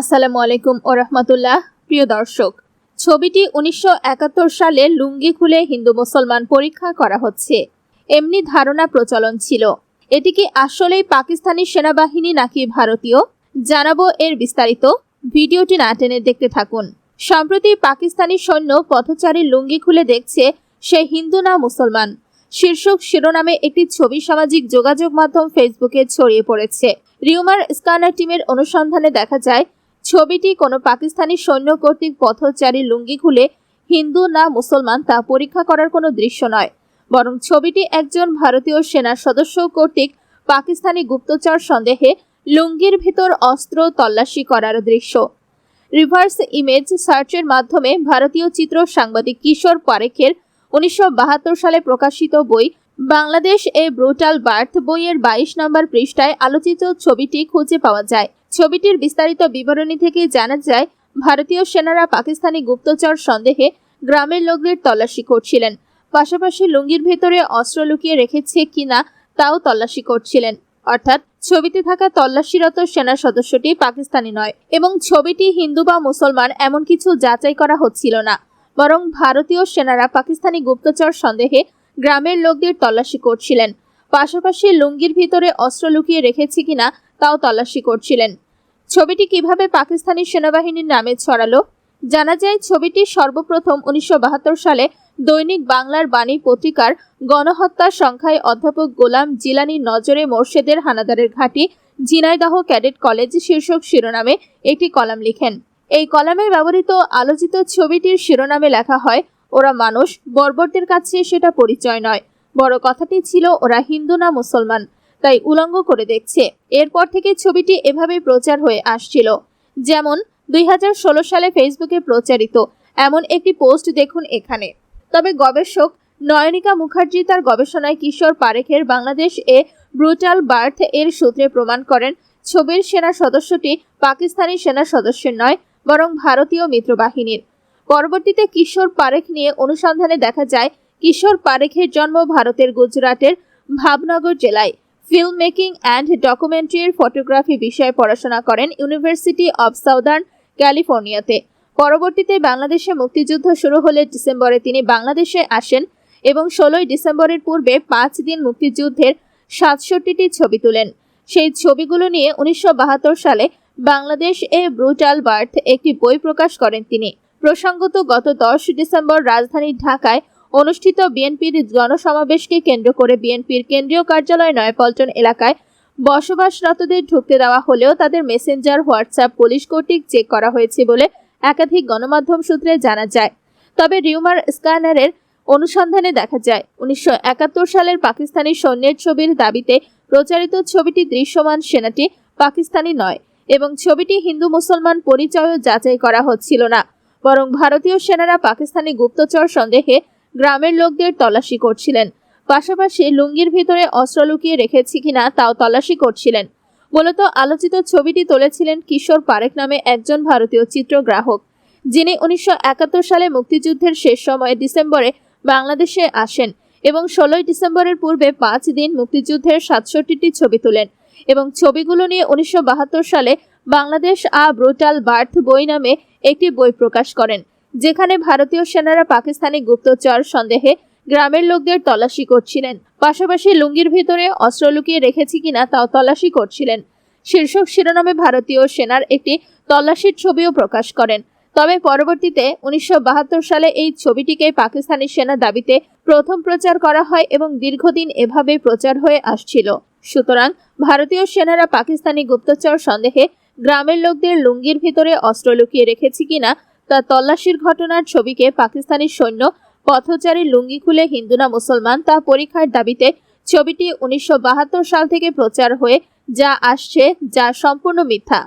আসসালামু আলাইকুম ও রহমতুল্লাহ। প্রিয় দর্শক, ছবিটি উনিশশো একাত্তর সালে লুঙ্গি খুলে হিন্দু মুসলমান পরীক্ষা করা হচ্ছে। এমনি ধারণা প্রচলন ছিল। এটি কি আসলেই পাকিস্তানি সেনাবাহিনী নাকি ভারতীয়? জানাব এর বিস্তারিত। ভিডিওটি না টেনে দেখতে থাকুন। সম্প্রতি পাকিস্তানি সৈন্য পথচারী লুঙ্গি খুলে দেখছে সে হিন্দু না মুসলমান। শীর্ষক শিরোনামে একটি ছবি সামাজিক যোগাযোগ মাধ্যম ফেসবুকে ছড়িয়ে পড়েছে। রিউমার স্কানার টিমের অনুসন্ধানে দেখা যায় ছবিটি কোনো পাকিস্তানি সৈন্য কর্তৃক পথচারী লুঙ্গি খুলে হিন্দু না মুসলমান তা পরীক্ষা করার কোনো দৃশ্য নয়। বরং ছবিটি একজন ভারতীয় সেনা সদস্য কর্তৃক পাকিস্তানি গুপ্তচর সন্দেহে লুঙ্গির ভিতর অস্ত্র তল্লাশি করার দৃশ্য। রিভার্স ইমেজ সার্চের মাধ্যমে ভারতীয় চিত্র সাংবাদিক কিশোর পারেখের উনিশশো সালে প্রকাশিত বই বাংলাদেশ এ ব্রুটাল বার্থ বইয়ের বাইশ নম্বর পৃষ্ঠায় আলোচিত ছবিটি খুঁজে পাওয়া যায়। ছবিটির বিস্তারিত বিবরণী থেকে জানা যায়, ভারতীয় সেনারা পাকিস্তানি গুপ্তচর সন্দেহে গ্রামের লোকদের তল্লাশি করছিলেন। পাশাপাশি লুঙ্গির ভেতরে অস্ত্র লুকিয়ে রেখেছে কিনা তাও তল্লাশি করছিলেন। অর্থাৎ ছবিতে থাকা তল্লাশিরত সেনা সদস্যটি পাকিস্তানি নয় এবং ছবিটি হিন্দু বা মুসলমান এমন কিছু যাচাই করা হচ্ছিল না। বরং ভারতীয় সেনারা পাকিস্তানি গুপ্তচর সন্দেহে গ্রামের লোকদের তল্লাশি করছিলেন। পাশাপাশি লুঙ্গির ভিতরে অস্ত্র লুকিয়ে রেখেছে কিনা তাও তল্লাশি করছিলেন। ছবিটি কীভাবে পাকিস্তানি সেনাবাহিনীর নামে ছড়ালো? জানা যায়, ছবিটি সর্বপ্রথম উনিশশো বাহাত্তর সালে দৈনিক বাংলার বাণী পত্রিকার গণহত্যার সংখ্যায় অধ্যাপক গোলাম জিলানি নজরে মোর্শেদের হানাদারের ঘাঁটি ঝিনাইদহ ক্যাডেট কলেজ শীর্ষক শিরোনামে একটি কলাম লিখেন। এই কলামে ব্যবহৃত আলোচিত ছবিটির শিরোনামে লেখা হয়, ওরা মানুষ, বর্বরদের কাছে সেটা পরিচয় নয়। বড় কথাটি ছিল, ওরা হিন্দু না মুসলমান। তাই উলঙ্গ করে দেখছে। এরপর থেকে ছবিটি এভাবেই প্রচার হয়ে আসছিল। যেমন, দুই হাজার ষোলো সালে ফেসবুকে প্রচারিত এমন একটি পোস্ট দেখুন এখানে। তবে গবেষক নয়নিকা মুখার্জি তার গবেষণায় কিশোর পারেখের বাংলাদেশ এ ব্রুটাল বার্থ এর সূত্রে প্রমাণ করেন, ছবির সেনা সদস্যটি পাকিস্তানি সেনা সদস্যের নয়, বরং ভারতীয় মিত্রবাহিনীর। পরবর্তীতে কিশোর পারেখ নিয়ে অনুসন্ধানে দেখা যায়, কিশোর পারেখের জন্ম ভারতের গুজরাটের ভাবনগর জেলায়। ফিল্ম মেকিং অ্যান্ড ডকুমেন্টারির ফটোগ্রাফি বিষয়ে পড়াশোনা করেন ইউনিভার্সিটি অব সাউদার্ন ক্যালিফোর্নিয়াতে। পরবর্তীতে বাংলাদেশে মুক্তিযুদ্ধ শুরু হলে ডিসেম্বরে তিনি বাংলাদেশে আসেন এবং ষোলোই ডিসেম্বরের পূর্বে পাঁচ দিন মুক্তিযুদ্ধের সাতষট্টিটি ছবি তুলেন। সেই ছবিগুলো নিয়ে উনিশশো বাহাত্তর সালে বাংলাদেশ এ ব্রুটাল বার্থ একটি বই প্রকাশ করেন তিনি। প্রসঙ্গত গত দশ ডিসেম্বর রাজধানী ঢাকায় অনুষ্ঠিত বিএনপির গণসমাবেশকে কেন্দ্র করে বিএনপির কেন্দ্রীয় কার্যালয় নয়াপল্টন এলাকায় বসবাসরতদের ঢুকতে দেওয়া হলেও তাদের মেসেঞ্জার, হোয়াটসঅ্যাপ, পুলিশ কর্তৃক চেক করা হয়েছে বলে একাধিক গণমাধ্যম সূত্রে জানা যায়। তবে রিউমার স্ক্যানারের অনুসন্ধানে দেখা যায়, উনিশশো একাত্তর সালের পাকিস্তানি সৈন্যের ছবির দাবিতে প্রচারিত ছবিটি দৃশ্যমান সেনাটি পাকিস্তানি নয় এবং ছবিটি হিন্দু মুসলমান পরিচয়ও যাচাই করা হচ্ছিল না। বরং ভারতীয় সেনারা পাকিস্তানি গুপ্তচর সন্দেহে গ্রামের লোকদের তল্লাশি করছিলেন। পাশাপাশি লুঙ্গির ভিতরে অস্ত্র লুকিয়ে রেখেছে কিনা তাও তল্লাশি করছিলেন। মূলত আলোচিত ছবিটি তুলেছিলেন কিশোর পারেক নামে একজন ভারতীয় চিত্রগ্রাহক, যিনি উনিশশো একাত্তর সালে মুক্তিযুদ্ধের শেষ সময়ে ডিসেম্বরে বাংলাদেশে আসেন এবং ষোলোই ডিসেম্বরের পূর্বে পাঁচ দিন মুক্তিযুদ্ধের সাতষট্টিটি ছবি তোলেন এবং ছবিগুলো নিয়ে উনিশশো বাহাত্তর সালে বাংলাদেশ আ ব্রুটাল বার্থ বই নামে একটি বই প্রকাশ করেন। যেখানে ভারতীয় সেনারা পাকিস্তানি গুপ্তচর সন্দেহে গ্রামের লোকদের তল্লাশি করছিলেন। পাশাপাশি লুঙ্গির ভিতরে অস্ত্র লুকিয়ে রেখেছে কিনা তাও তল্লাশি করছিলেন। শীর্ষক শিরোনামে ভারতীয় সেনার একটি তল্লাশির ছবিও প্রকাশ করেন। তবে পরবর্তীতে উনিশশো বাহাত্তর সালে এই ছবিটিকে পাকিস্তানি সেনা দাবিতে প্রথম প্রচার করা হয় এবং দীর্ঘদিন এভাবে প্রচার হয়ে আসছিল। সুতরাং ভারতীয় সেনারা পাকিস্তানি গুপ্তচর সন্দেহে গ্রামের লোকদের লুঙ্গির ভিতরে অস্ত্র লুকিয়ে রেখেছে কিনা তা তল্লাশির ঘটনার ছবিকে পাকিস্তানি সৈন্য, পথচারী লুঙ্গি খুলে হিন্দু না মুসলমান তা পরীক্ষার দাবিতে ছবিটি উনিশশো বাহাত্তর সাল থেকে প্রচার হয়ে যা আসছে, যা সম্পূর্ণ মিথ্যা।